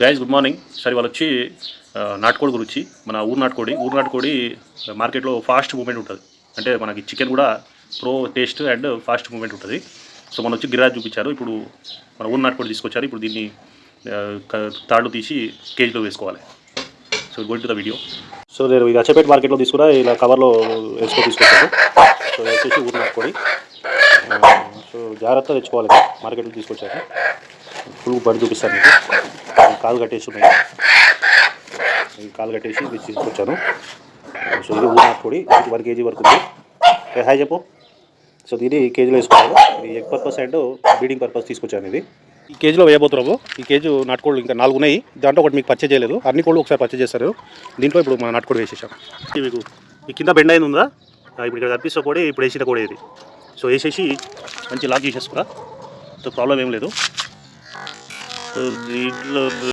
Guys good morning సరే వాళ్ళు వచ్చి నాటుకోడి గురించి మన ఊరు నాటుకోడి ఊరు నాటుకోడి మార్కెట్లో ఫాస్ట్ మూమెంట్ ఉంటుంది. అంటే మనకి చికెన్ కూడా pro taste and fast movement ఉంటుంది. సో మన వచ్చి గిరాజ్ చూపించారు. ఇప్పుడు మన ఊరు నాటుకోడి తీసుకొచ్చారు. ఇప్పుడు దీన్ని తాళ్ళు తీసి కేజీలో వేసుకోవాలి. So going to the video so నేను ఇది అచ్చపేట మార్కెట్లో తీసుకురా ఇలా కవర్లో వేసుకో తీసుకొచ్చాను. సో వచ్చేసి ఊరు నాటుకోడి. సో జాగ్రత్తగా తెచ్చుకోవాలి. మార్కెట్లో తీసుకొచ్చాను ఫుల్ పడి చూపిస్తాను మీకు. కాలు కట్టేసి ఉన్నాయి. కాలు కట్టేసి ఇది తీసుకొచ్చాను. సో ఇది ఊరు ఇది వన్ కేజీ వరకు ఉంది. హాయ్ చెప్పు. సో ఇది కేజీలో వేసుకోవాలి. ఇది egg purpose and breeding purpose తీసుకొచ్చాను ఇది. ఈ కేజీలో వేయబోతున్నాము. ఈ కేజీ నాటుకోళ్ళు ఇంకా నాలుగు ఉన్నాయి. దాంట్లో ఒకటి మీకు పర్చేజ్ చేయలేదు. అన్ని కోళ్ళు ఒకసారి పర్చేజ్ చేస్తారు దీంట్లో ఇప్పుడు మన నాటుకోడి వేసేసాం. ఇది మీకు ఈ కింద బెండ్ అయింది ఉందా? ఇప్పుడు ఇక్కడ కనిపిస్తే కూడా ఇప్పుడు వేసిన కూడా ఇది. సో వేసేసి మంచి లాక్ చేసేసుకురా సో ప్రాబ్లం ఏం లేదు. దీంట్లో